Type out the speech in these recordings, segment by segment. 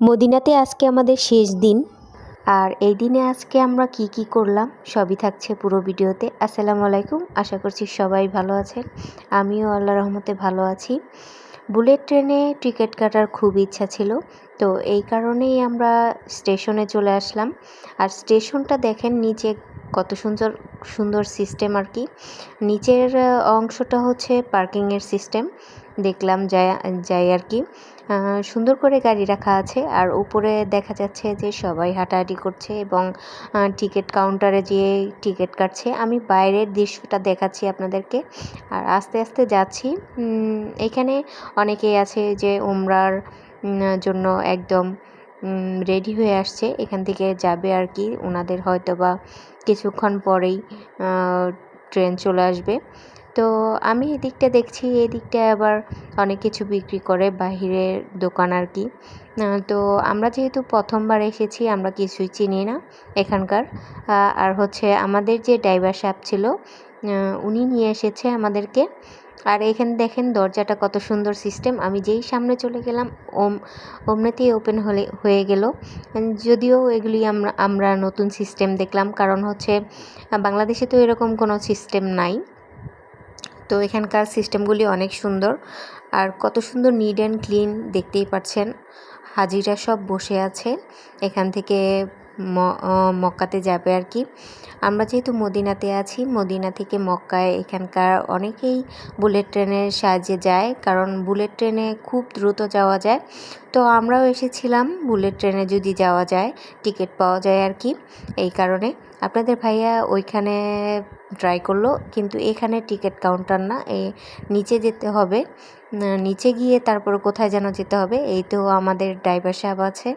মদিনাতে আজকে আমাদের শেষ দিন। আর এই দিনে আজকে আমরা কি কি করলাম সবই থাকছে পুরো ভিডিওতে। আসসালামু আলাইকুম, আশা করছি সবাই ভালো আছেন। আমিও আল্লাহ রহমতে ভালো আছি। বুলেট ট্রেনে টিকিট কাটার খুব ইচ্ছা ছিল, তো এই কারণেই আমরা স্টেশনে চলে আসলাম। আর স্টেশনটা দেখেন নিচে কত সুন্দর সুন্দর সিস্টেম আর কি। নিচের অংশটা হচ্ছে পার্কিংয়ের সিস্টেম। দেখলাম যাই যাই আর কি। সুন্দর করে গাড়ি রাখা আছে। আর উপরে দেখা যাচ্ছে যে সবাই হাঁটাহাঁটি করছে এবং টিকিট কাউন্টারে যেয়ে টিকিট কাটছে। আমি বাইরের দৃশ্যটা দেখাচ্ছি আপনাদেরকে। আর আস্তে আস্তে যাচ্ছি। এখানে অনেকেই আছে যে উমরার জন্য একদম রেডি হয়ে আসছে। এখান থেকে যাবে আর কি। ওনাদের হয়তো বা কিছুক্ষণ পরেই ট্রেন চলে আসবে। তো আমি এদিকটা দেখছি এদিকটা আবার অনেক কিছু বিক্রি করে বাহিরের দোকান আর কি। তো আমরা যেহেতু প্রথমবার এসেছি, আমরা কিছুই চিনি না এখানকার। আর হচ্ছে আমাদের যে ড্রাইভার সাহেব ছিল উনি নিয়ে এসেছে আমাদেরকে। আর এখানে দেখেন দরজাটা কত সুন্দর সিস্টেম। আমি যেই সামনে চলে গেলাম, ওম ওমনেতেই ওপেন হলে, হয়ে গেল। যদিও এগুলি আমরা আমরা নতুন সিস্টেম দেখলাম, কারণ হচ্ছে বাংলাদেশে তো এরকম কোনো সিস্টেম নাই। তো এখানকার সিস্টেমগুলি অনেক সুন্দর। আর কত সুন্দর নিড অ্যান্ড ক্লিন দেখতেই পাচ্ছেন। হাজিরা সব বসে আছে। এখান থেকে মক্কাতে যাবে আর কি। আমরা যেহেতু মদিনাতে আছি, মদিনা থেকে মক্কায় এখানকার অনেকেই বুলেট ট্রেনের সাহায্যে যায়। কারণ বুলেট ট্রেনে খুব দ্রুত যাওয়া যায়। তো আমরাও এসেছিলাম বুলেট ট্রেনে যদি যাওয়া যায়, টিকিট পাওয়া যায় আর কি। এই কারণে। আপনাদের ভাইয়া ওইখানে ট্রাই করল, কিন্তু এখানে টিকিট কাউন্টার না এই নিচে যেতে হবে। নিচে গিয়ে তারপর কোথায় যেন যেতে হবে, এই তো আমাদের ড্রাইভার সাহেব আছে।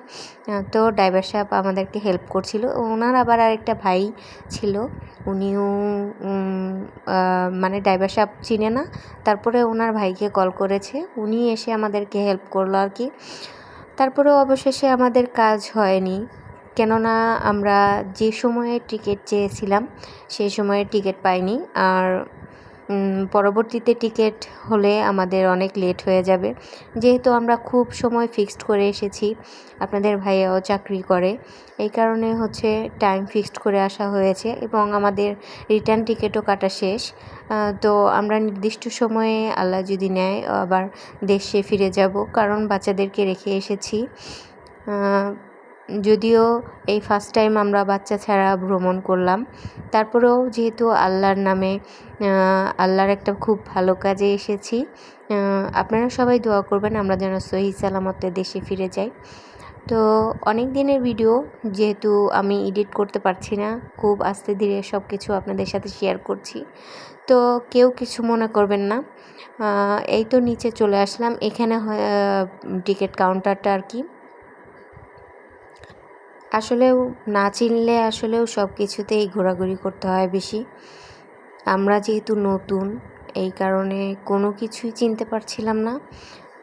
তো ড্রাইভার সাহেব আমাদেরকে হেল্প করছিল। ওনার আবার আরেকটা ভাই ছিল, উনিও মানে ড্রাইভার সাহেব চিনে না, তারপরে ওনার ভাইকে কল করেছে। উনি এসে আমাদেরকে হেল্প করল আর কি। তারপরে অবশেষে আমাদের কাজ হয়নি। কেননা আমরা যে সময়ে টিকিট চেয়েছিলাম, সেই সময়ে টিকিট পাইনি। আর পরবর্তীতে টিকিট হলে আমাদের অনেক লেট হয়ে যাবে। যেহেতু আমরা খুব সময় ফিক্সড করে এসেছি, আপনাদের ভাইয়াও চাকরি করে, এই কারণে হচ্ছে টাইম ফিক্সড করে আসা হয়েছে এবং আমাদের রিটার্ন টিকিটও কাটা শেষ। তো আমরা নির্দিষ্ট সময়ে আল্লাহ যদি নেয়, আবার দেশে ফিরে যাব, কারণ বাচ্চাদেরকে রেখে এসেছি। যদিও এই ফার্স্ট টাইম আমরা বাচ্চা ছাড়া ভ্রমণ করলাম। তারপরেও যেহেতু আল্লাহর নামে আল্লাহর একটা খুব ভালো কাজে এসেছি আপনারা সবাই দোয়া করবেন আমরা যেন সহি সালামতে দেশে ফিরে যাই। তো অনেক দিনের ভিডিও যেহেতু আমি এডিট করতে পারছি না, খুব আস্তে ধীরে সব কিছু আপনাদের সাথে শেয়ার করছি। তো কেউ কিছু মনে করবেন না। এই তো নিচে চলে আসলাম, এখানে টিকিট কাউন্টারটা আর কি। আসলেও না চিনলে আসলেও সব কিছুতেই ঘোরাঘুরি করতে হয় বেশি। আমরা যেহেতু নতুন, এই কারণে কোনো কিছুই চিনতে পারছিলাম না।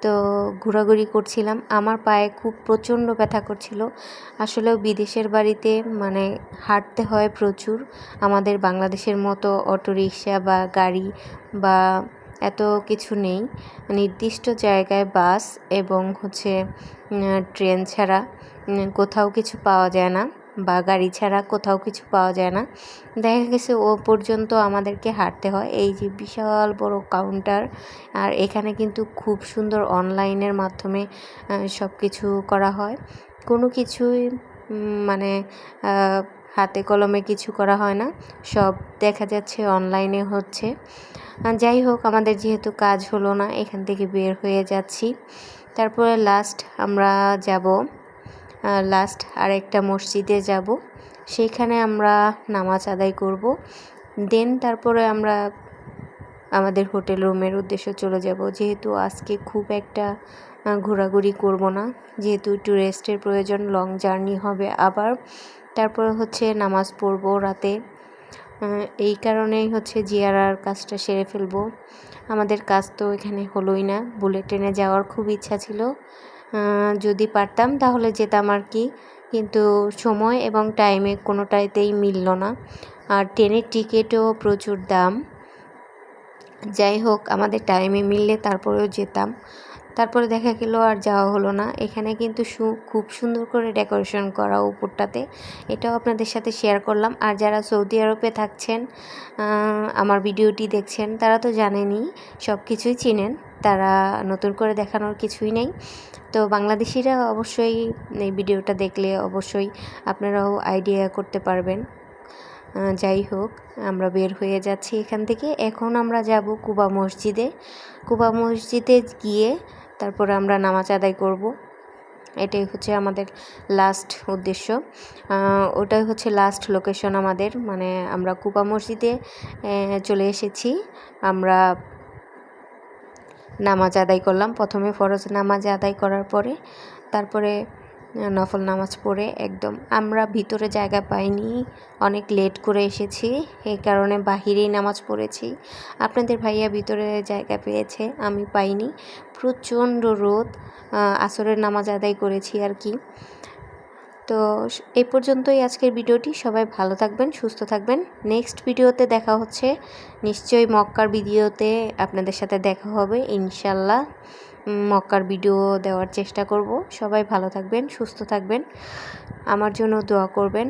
তো ঘোরাঘুরি করছিলাম। আমার পায়ে খুব প্রচণ্ড ব্যথা করছিল। আসলেও বিদেশের বাড়িতে মানে হাঁটতে হয় প্রচুর। আমাদের বাংলাদেশের মতো অটো রিক্সা বা গাড়ি বা এত কিছু নেই। নির্দিষ্ট জায়গায় বাস এবং হচ্ছে ট্রেন ছাড়া। কোথাও কিছু পাওয়া যায় না বা গাড়ি ছাড়া কোথাও কিছু পাওয়া যায় না। দেখা গেছে ও পর্যন্ত আমাদেরকে হাঁটতে হয়। এই যে বিশাল বড় কাউন্টার আর এখানে কিন্তু খুব সুন্দর অনলাইনের মাধ্যমে সব কিছু করা হয়। কোনো কিছুই মানে হাতে কলমে কিছু করা হয় না। সব দেখা যাচ্ছে অনলাইনে হচ্ছে। যাই হোক, আমাদের যেহেতু কাজ হলো না, এখান থেকে বের হয়ে যাচ্ছি। তারপরে লাস্ট আমরা যাব। লাস্ট আরেকটা মসজিদে যাব। সেইখানে আমরা নামাজ আদায় করব। দেন তারপরে আমরা আমাদের হোটেল রুমের উদ্দেশ্যে চলে যাব। যেহেতু আজকে খুব একটা ঘোরাঘুরি করব না। যেহেতু একটু রেস্টের প্রয়োজন লং জার্নি হবে আবার। তারপরে হচ্ছে নামাজ পড়ব রাতে। এই কারণেই হচ্ছে জিয়ারার কাজটা সেরে ফেলব। আমাদের কাজ তো এখানে হলোই না। বুলেট ট্রেনে যাওয়ার খুব ইচ্ছা ছিল। যদি পারতাম তাহলে যেতাম আর কি। কিন্তু সময় এবং টাইমে কোনোটাইতেই মিলল না। আর ট্রেনের টিকিটও প্রচুর দাম। যাই হোক, আমাদের টাইমে মিললে তারপরেও যেতাম। তারপরে দেখা গেল আর যাওয়া হলো না। এখানে কিন্তু খুব সুন্দর করে ডেকোরেশন করা উপরটাতে। এটাও আপনাদের সাথে শেয়ার করলাম। আর যারা সৌদি আরবে থাকছেন আমার ভিডিওটি দেখছেন, তারা তো জানেনই সব কিছুই চিনেন। তারা নতুন করে দেখানোর কিছুই নেই। তো বাংলাদেশিরা অবশ্যই এই ভিডিওটা দেখলে অবশ্যই আপনারাও আইডিয়া করতে পারবেন। যাই হোক, আমরা বের হয়ে যাচ্ছি এখান থেকে। এখন আমরা যাব কুবা মসজিদে। কুবা মসজিদে গিয়ে তারপরে আমরা নামাজ আদায় করব। এটাই হচ্ছে আমাদের লাস্ট উদ্দেশ্য। ওটাই হচ্ছে লাস্ট লোকেশন আমাদের। মানে আমরা কুবা মসজিদে চলে এসেছি। আমরা নামাজ আদায় করলাম। প্রথমে ফরজ নামাজ আদায় করার পরে, তারপরে নফল নামাজ পড়ে একদম। আমরা ভিতরে জায়গা পাইনি, অনেক লেট করে এসেছি এই কারণে বাহিরেই নামাজ পড়েছি। আপনাদের ভাইয়া ভিতরে জায়গা পেয়েছে, আমি পাইনি। প্রচণ্ড রোদ আসরের নামাজ আদায় করেছি আর কি। তো এই পর্যন্তই আজকের ভিডিওটি। সবাই ভালো থাকবেন, সুস্থ থাকবেন। নেক্সট ভিডিওতে দেখা হচ্ছে। নিশ্চয়ই মক্কার ভিডিওতে আপনাদের সাথে দেখা হবে। ইনশাল্লাহ মক্কার ভিডিও দেওয়ার চেষ্টা করব। সবাই ভালো থাকবেন, সুস্থ থাকবেন। আমার জন্য দোয়া করবেন।